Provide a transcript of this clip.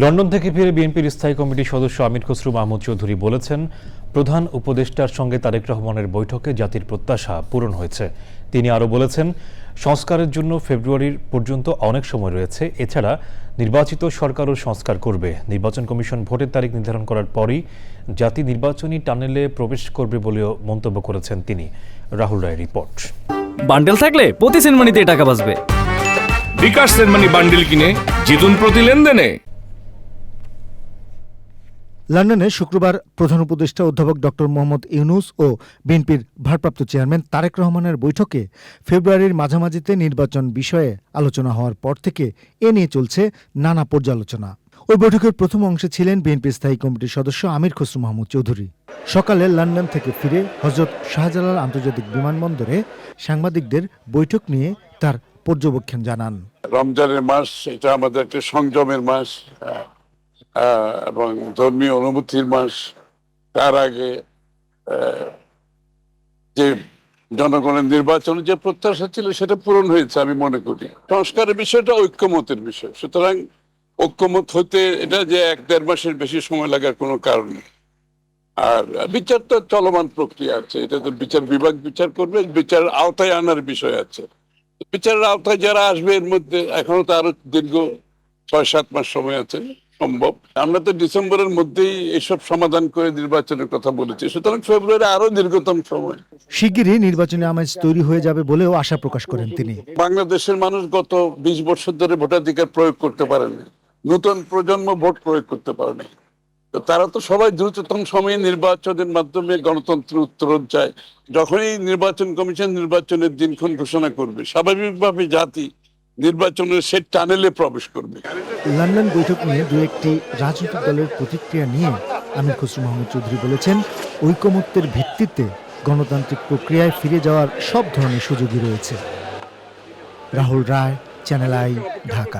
London থেকে ফিরে বিএনপির স্থায়ী কমিটির সদস্য আমির খসরু মাহমুদ চৌধুরী বলেছেন প্রধান উপদেষ্টার সঙ্গে তারেক রহমানের বৈঠকে জাতির প্রত্যাশা পূরণ হয়েছে। তিনি আরও বলেছেন সংস্কারের জন্য ফেব্রুয়ারির পর্যন্ত অনেক সময় রয়েছে। এছাড়া নির্বাচিত সরকারও সংস্কার করবে। নির্বাচন কমিশন ভোটের তারিখ নির্ধারণ করার পরই জাতি নির্বাচনী টানেলে প্রবেশ করবে বলেও মন্তব্য করেছেন তিনি। রাহুল রায় রিপোর্ট। বান্ডেল থাকলে প্রতি সেনমানিতে টাকা বাঁচবে। বিকাশ সেনমানি বান্ডিল কিনে জিতুন প্রতি লেনদেনে। লন্ডনে শুক্রবার প্রধান উপদেষ্টা অধ্যাপক ডক্টর মোহাম্মদ ইউনুস ও বিএনপির ভারপ্রাপ্ত চেয়ারম্যান তারেক রহমানের বৈঠকে ফেব্রুয়ারির মাঝামাঝিতে নির্বাচন বিষয়ে আলোচনা হওয়ার পর থেকে এ নিয়ে চলছে নানা পর্যালোচনা। ওই বৈঠকের প্রথম অংশে ছিলেন বিএনপি স্থায়ী কমিটির সদস্য আমির খসরু মাহমুদ চৌধুরী। সকালে লন্ডন থেকে ফিরে হজরত শাহজালাল আন্তর্জাতিক বিমানবন্দরে সাংবাদিকদের বৈঠক নিয়ে তার পর্যবেক্ষণ জানান। রমজানের মাস, এটা আমাদের একটা সংযমের মাস। এবং ধর্মীয় অনুভূতির মাস, তার আগে যে জনগণের নির্বাচনে যে প্রত্যাশা ছিল সেটা পূরণ হয়েছে আমি মনে করি। সংস্কারের বিষয়টা ঐক্যমতের বিষয়। সুতরাং ঐক্যমত হতে এটা যে এক দেড় মাসের বেশি সময় লাগার কোনো কারণ নেই। আর বিচার তো চলমান প্রক্রিয়া আছে। এটা তো বিচার বিভাগ বিচার করবে বিচারের আওতায় আনার বিষয় আছে। বিচারের আওতায় যারা আসবে এর মধ্যে এখনও তো আরও দীর্ঘ ছয় সাত মাস সময় আছে। সম্ভব। আমরা তো ডিসেম্বরের মধ্যেই এসব সমাধান করে নির্বাচনের কথা বলেছি। সুতরাং ফেব্রুয়ারি আরও দীর্ঘতম সময়। শিগগিরই নির্বাচনী আমেজ তৈরি হয়ে যাবে বলেও আশা প্রকাশ করেন তিনি। বাংলাদেশের মানুষ গত বিশ বছর ধরে ভোটাধিকার প্রয়োগ করতে পারেনি। নতুন প্রজন্ম ভোট প্রয়োগ করতে পারেনি। তারা তো সবাই দ্রুততম সময়ে নির্বাচনের মাধ্যমে গণতন্ত্র উত্তরণ চায়। যখনই নির্বাচন কমিশন নির্বাচনের দিনক্ষণ ঘোষণা করবে স্বাভাবিকভাবে জাতি নির্বাচনের সে টানেলে প্রবেশ করবে। লন্ডন বৈঠক নিয়ে দু একটি রাজনৈতিক দলের প্রতিক্রিয়া নিয়ে আমির খসরু মাহমুদ চৌধুরী বলেছেন, ঐকমত্যের ভিত্তিতে গণতান্ত্রিক প্রক্রিয়ায় ফিরে যাওয়ার সব ধরনের সুযোগই রয়েছে। Rahul Roy, channel I, Dhaka.